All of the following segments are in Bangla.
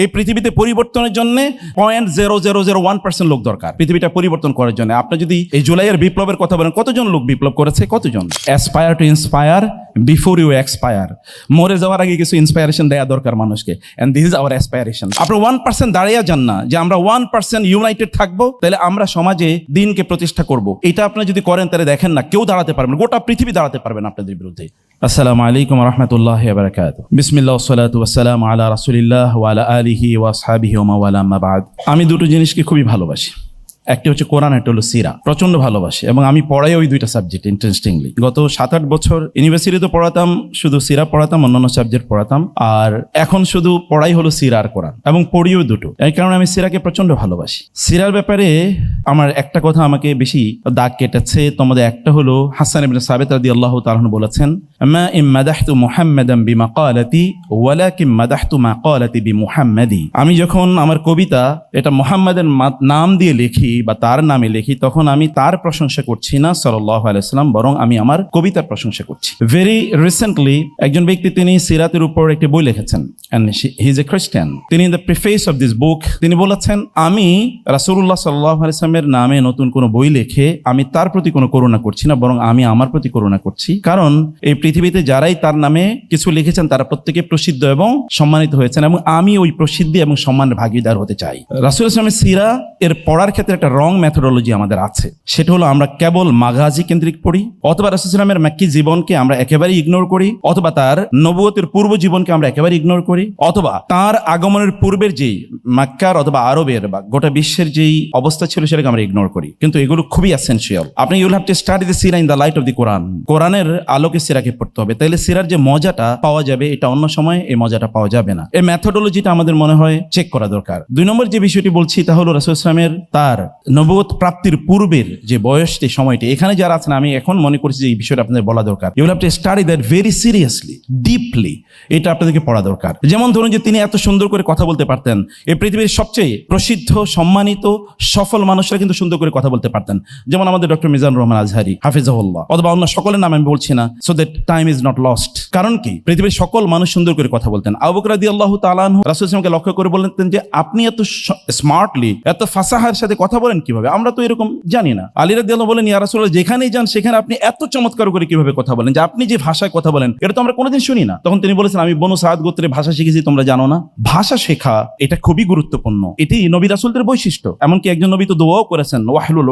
এই পৃথিবীতে পরিবর্তনের জন্য point zero zero zero one percent লোক দরকার। পৃথিবীটা পরিবর্তন করার জন্য। আপনি যদি এই জুলাইয়ের বিপ্লবের কথা বলেন, কতজন লোক বিপ্লব করেছে? কতজন? Aspire to inspire before you expire মরে যাওয়ার আগে কিছু ইন্সপায়ারেশন দেওয়া দরকার মানুষকে। And this is our aspiration আপনি ওয়ান পার্সেন্ট দাঁড়িয়ে যান না যে আমরা ওয়ান পার্সেন্ট ইউনাইটেড থাকব, তাহলে আমরা সমাজে দিনকে প্রতিষ্ঠা করব। এটা আপনি যদি করেন, তাহলে দেখেন না, কেউ দাঁড়াতে পারবেন গোটা পৃথিবী দাঁড়াতে পারবেন আপনাদের বিরুদ্ধে। আসসালামু আলাইকুম রহমতুল্লাহ বারকাত বিসমিল্লা সালাত ওয়াসালাম আলা রাসুলিল্লাহ ওয়ালা আলিহি ওয়া আসহাবিহি ওয়া মাওয়ালা। আমি দুটো জিনিসকে খুবই ভালোবাসি। একটি হচ্ছে কোরআন, একটা হলো সিরা। প্রচণ্ড ভালোবাসি এবং আমি পড়াই ওই দুইটা সাবজেক্ট ইন্টারেস্টিংলি গত সাত আট বছর ইউনিভার্সিটিতে পড়াতাম, শুধু সিরা পড়াতাম, অন্যান্য সাবজেক্ট পড়াতাম, আর এখন শুধু পড়াই হলো সিরা আর কোরআন এবং পড়িও দুটো। এই কারণে আমি সিরাকে প্রচণ্ড ভালোবাসি। সিরার ব্যাপারে আমার একটা কথা আমাকে বেশি দাগ কেটেছে। তোমাদের একটা হলো হাসান ইবনে সাবিত রাদিয়াল্লাহু তাআলা বলেছেন, মা ইম বিমুহাম্মাদি। আমি যখন আমার কবিতা, এটা মুহাম্মাদের নাম দিয়ে লিখি বা তার নামে লিখি, তখন আমি তার প্রশংসা করছি না, সাল্লাল্লাহু আলাইহি সাল্লাম, বরং আমি আমার কবিতার প্রশংসা করছি। ভেরি রিসেন্টলি একজন ব্যক্তি তিনি সিরাতের উপর একটি বই লিখেছেন হি ইজ এ খ্রিস্টান তিনি the preface of this book তিনি বলেছেন, আমি রাসূলুল্লাহ সাল্লাল্লাহু আলাইহি সাল্লামের নামে নতুন কোনো বই লিখে আমি তার প্রতি কোনো করুণা করছি না, বরং আমি আমার প্রতি করুণা করছি। কারণ এই পৃথিবীতে যারাই তার নামে কিছু লিখেছেন, তারা প্রত্যেকে প্রসিদ্ধ এবং সম্মানিত হয়েছেন, এবং আমি ওই প্রসিদ্ধি এবং সম্মানের ভাগিদার হতে চাই। রাসুল ইসলামের সিরা এর পড়ার ক্ষেত্রে একটা রং মেথোডোলজি আমাদের আছে। সেটা হলো আমরা কেবল মাগাজি কেন্দ্রিক পড়ি, অথবা রাসুল ইসলামের মাক্কি জীবনকে আমরা একেবারে ইগনোর করি, অথবা তার নবুয়তের পূর্ব জীবনকে আমরা একেবারে ইগনোর করি, অথবা তার আগমনের পূর্বের যেই মাক্কার অথবা আরবের বা গোটা বিশ্বের যেই অবস্থা ছিল সেটাকে আমরা ইগনোর করি। কিন্তু এগুলো খুবই এসেন্সিয়াল আপনি you'll have to study the seerah in the light of the Quran কোরআনের আলোকে সিরাকে পড়তে হবে। তাহলে সিরার যে মজাটা পাওয়া যাবে, এটা অন্য সময় এই মজাটা পাওয়া যাবে না। এই ম্যাথোডোলজিটা আমাদের মনে হয় চেক করা দরকার। দুই নম্বর যে বিষয়টি বলছি, তা হলো রাসুল ইসলামের তার নবুয়ত প্রাপ্তির পূর্বের যে বয়সটি, সময়টি, এখানে যারা আছেন, আমি এখন মনে করছি যে এই বিষয়টা আপনাদের বলা দরকার। You'll have to study that very seriously deeply এটা আপনাদেরকে পড়া দরকার। যেমন ধরুন যে তিনি এত সুন্দর করে কথা বলতে পারতেন এই পৃথিবীর সবচেয়ে প্রসিদ্ধ, সম্মানিত, সফল মানুষরা কিন্তু সুন্দর করে কথা বলতে পারতেন। যেমন আমাদের ডক্টর মিজান রহমান আজহারি, হাফিজাহুল্লাহ, অথবা অন্য সকলের নাম আমি বলছি না so that time is not lost কারণ কি? পৃথিবীর সকল মানুষ সুন্দর করে কথা বলতেন। আবুকরাদি আল্লাহ তালান রাসুল ইসলামকে লক্ষ্য করে বলতেন যে, আপনি এত স্মার্টলি এত ফাসাহার সাথে কথা বলেন কীভাবে? আমরা তো এরকম জানি না। আলী রাদি বলেন, ইয়া রাসূলুল্লাহ, যেখানেই যান সেখানে আপনি এত চমৎকার করে কীভাবে কথা বলেন? যে আপনি যে ভাষায় কথা বলেন, এটা তো আমরা কোনোদিন শুনি না। তখন তিনি বলেছেন, আমি বনু সাদ গোত্রের ভাষা শিখেছি, তোমরা জানো না? ভাষা শেখা, এটা খুবই গুরুত্বপূর্ণ। এটি নবী রাসূলদের বৈশিষ্ট্য। এমনকি একজন নবী তো দোয়াও করেছেন, ওয়াহলুল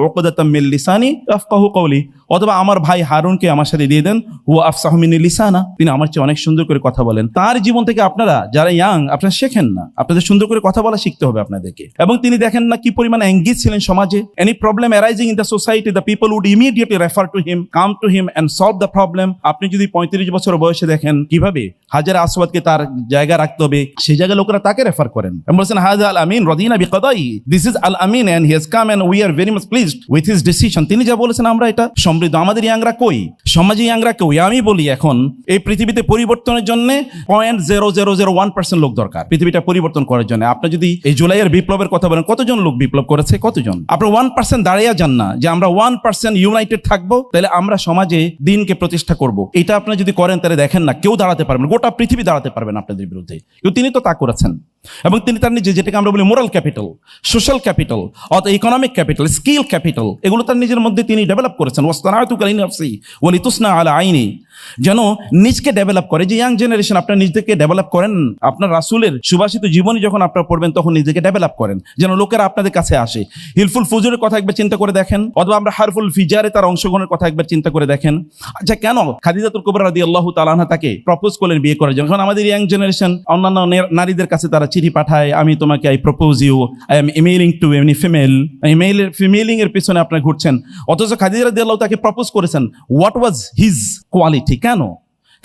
লিসানি আফকাহু কওলি। অথবা, আমার ভাই হারুনকে আমার সাথে দিয়ে দেন, হুয়া আফসাহু মিন লিসানা। তিনি আমার চেয়ে অনেক সুন্দর করে কথা বলেন। তার জীবন থেকে আপনারা যারা ইয়াং, আপনারা শেখেন না। আপনাদের সুন্দর করে কথা বলা শিখতে হবে আপনাদেরকে। এবং তিনি দেখেন না কি পরিমাণ এঙ্গেজ ছিলেন সমাজে any problem arising in the society the people would immediately refer to him come to him and solve the problem আপনি যদি পঁয়ত্রিশ বছর বয়সে দেখেন, কীভাবে হাজার আসওয়াদকে তার জায়গা রাখতে হবে, সেই জায়গায় লোকেরা তাকে রেফার করেন। বলছেন, হাজ আল আমিন, রদিনা বিকদাই this is Al Amin and he has come and we are very much pleased with his decision তিনি যা বলেছেন, আমরা এটা সমৃদ্ধ। আমাদের ইয়াংরা কই? সমাজে ইয়াংরা কই আমি বলি এখন, এই পৃথিবীতে পরিবর্তনের জন্য point zero zero zero one percent লোক দরকার, পৃথিবীটা পরিবর্তন করার জন্য। আপনি যদি এই জুলাইয়ের বিপ্লবের কথা বলেন, কতজন লোক বিপ্লব করেছে? কতজন? আপনি ওয়ান পার্সেন্ট দাঁড়িয়ে যান না, যে আমরা ওয়ান পার্সেন্ট ইউনাইটেড থাকব, তাহলে আমরা সমাজে দিনকে প্রতিষ্ঠা করব। এটা আপনি যদি করেন, তাহলে দেখেন না, কেউ দাঁড়াতে পারবেন গোটা পৃথিবী দাঁড়াতে পারবেন আপনাদের বিরুদ্ধে। কিন্তু তিনি তো তা করেছেন। এবং তিনি তার নিজে যেটাকে আমরা বলি মোরাল ক্যাপিটাল সোশ্যাল ক্যাপিটাল অথবা ইকোনমিক ক্যাপিটাল স্কিল ক্যাপিটাল এগুলো তার নিজের মধ্যে তিনি ডেভেলপ করেছেন। ওয়াস্তানাতুকালীন নফসি ওয়ালি তুসনা আলা আইনি। যেন নিজকে ডেভেলপ করে, যে ইয়াং জেনারেশন আপনার নিজেকে ডেভেলপ করেন, আপনার রাসুলের সুভাষিত জীবনী যখন আপনারা পড়বেন, তখন নিজেকে ডেভেলপ করেন। যেন লোকেরা আপনাদের কাছে আসে। হিলফুল ফুজুরের কথা একবার চিন্তা করে দেখেন, অথবা আমরা হারফুল ফিজারে তার অংশগ্রহণের কথা একবার চিন্তা করে দেখেন। আচ্ছা কেন খাদিজাতুল কুবরা রাদি আল্লাহ তালাহা তাকে প্রপোজ করলেন বিয়ে করার জন্য? আমাদের ইয়াং জেনারেশন অন্যান্য নারীদের কাছে তারা চিঠি পাঠায়, আমি তোমাকে I propose you I am emailing to এমনি ফিমেল ইমেল ফিমেলিং এর পিছনে আপনার ঘুরছেন। অথচ খাদিজা রাদি তাকে প্রপোজ করেছেন। হোয়াট ওয়াজ হিজ কোয়ালিটি কেন?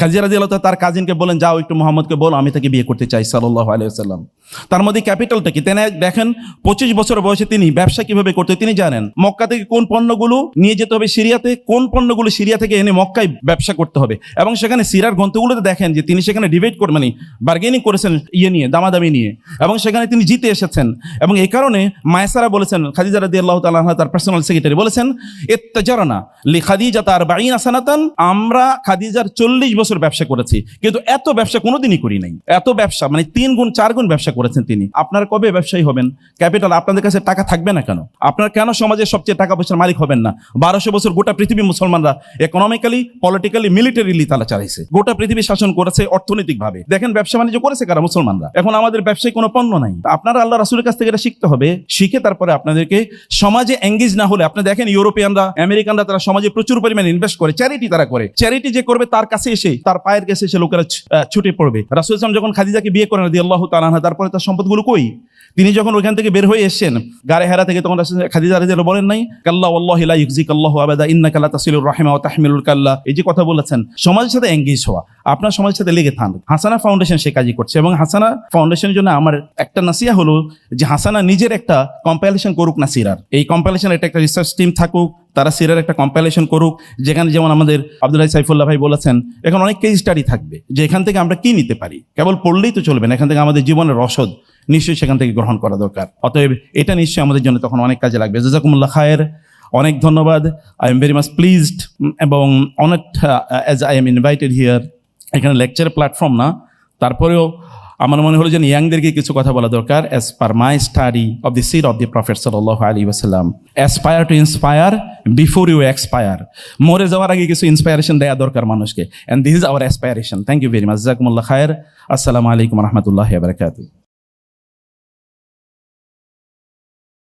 খাদিজা রাদি আল্লাহ তার কাজিনকে বলেন, যাও একটু মোহাম্মদকে বলো, আমি তাকে বিয়ে করতে চাই। সাল্লাহ আলাইসাল্লাম তার মধ্যে ক্যাপিটালটা কি? তিনি দেখেন, পঁচিশ বছর বয়সে তিনি ব্যবসা কীভাবে করতে তিনি জানেন, মক্কা থেকে কোন পণ্যগুলো নিয়ে যেতে হবে সিরিয়াতে, কোন পণ্যগুলো সিরিয়া থেকে এনে মক্কায় ব্যবসা করতে হবে। এবং সেখানে সিরার গ্রন্থগুলোতে দেখেন যে তিনি সেখানে ডিবেট করে মানে বার্গেনিং করেছেন ইয়ে নিয়ে, দামাদামি নিয়ে। এবং সেখানে তিনি জিতে এসেছেন। এবং এই কারণে মায়েসারা বলেছেন, খাদিজা রাদি আল্লাহ তালাহ তার পার্সোনাল সেক্রেটারি বলেছেন এত্তাজারানা লি খাদিজা তার বাইন আসানাতান আমরা খাদিজার চল্লিশ বছর বছর ব্যবসা করেছি, কিন্তু এত ব্যবসা কোনোদিনই করি নাই। এত ব্যবসা মানে তিন গুণ, চার গুণ ব্যবসা করেছেন তিনি। আপনারা কবে ব্যবসায়ী হবেন? ক্যাপিটাল আপনাদের কাছে টাকা থাকবে না কেন? আপনারা কেন সমাজের সবচেয়ে টাকা পয়সার মালিক হবেন না? বারোশো বছর গোটা পৃথিবী মুসলমানরা ইকোনমিক্যালি পলিটিক্যালি মিলিটারিলি তারা চালাইছে। গোটা পৃথিবী শাসন করেছে অর্থনৈতিকভাবে। দেখেন ব্যবসা বাণিজ্য করেছে কারা মুসলমানরা? এখন আমাদের ব্যবসায় কোনো পণ্য নাই। আপনারা আল্লাহ রাসুলের কাছ থেকে এটা শিখতে হবে। শিখে তারপরে আপনাদেরকে সমাজে এঙ্গেজ না হলে, আপনি দেখেন ইউরোপিয়ানরা, আমেরিকানরা তারা সমাজে প্রচুর পরিমাণে ইনভেস্ট করে চ্যারিটি তারা করে। চ্যারিটি যে করবে তার কাছে এসে তার পায়ের কাছে এসে লোকেরা ছুটে পড়বে। রাসুল ইসলাম যখন খাদিজাকে বিয়ে করেন দিয়ে আল্লাহ তালাহা তারপরে তার সম্পদগুলো কই? তিনি যখন ওইখান থেকে বের হয়ে এসেছেন গাড়ে হেরা থেকে তখন খাদিজা রাদিয়াল্লাহু বলেন নাই, কাল্লা আল্লাহ ইউজিক আল্লাহু আবাদা, ইন্নাকা লা তাসিলুর রাহিমা ওয়া তাহমিলুল কাল্লা। এই যে কথা বলেছেন, সমাজের সাথে এঙ্গেজ হওয়া, আপনার সমাজের সাথে লেগে থান হাসানা ফাউন্ডেশন সে কাজই করছে এবং হাসানা ফাউন্ডেশনের জন্য আমার একটা নাসিয়া হলো যে হাসানা নিজের একটা কম্পাইলেশন করুক নাসিরার। এই কম্পাইলেশন একটা একটা রিসার্চ টিম থাকুক তারা সিরার একটা কম্পাইলেশন করুক, যেখানে যেমন আমাদের আব্দুল্লাহ সাইফুল্লাহ ভাই বলেছেন, এখন অনেক কেস স্টাডি থাকবে, যে এখান থেকে আমরা কি নিতে পারি? কেবল পড়লেই তো চলবে না, এখান থেকে আমাদের জীবনের রসদ নিশ্চয়ই সেখান থেকে গ্রহণ করা দরকার। অতএব এটা নিশ্চয়ই আমাদের জন্য তখন অনেক কাজে লাগবে। জাজাকুমুল্লাহ খায়ের অনেক ধন্যবাদ। I am very much pleased এবং অনেক as I am invited here এখানে লেকচার প্ল্যাটফর্ম না, তারপরেও আমার মনে হলো যে ইয়াংদেরকে কিছু কথা বলা দরকার as per my study of the seerah of the prophet সাল্লাহ আলী আসসালাম aspire to inspire before you expire মরে যাওয়ার আগে কিছু ইন্সপায়ারেশন দেওয়া দরকার মানুষকে। And this is our aspiration thank you very much জাকুমুল্লাহ খায়ের। আসসালামু আলাইকুম রহমতুল্লাহ বারকাতু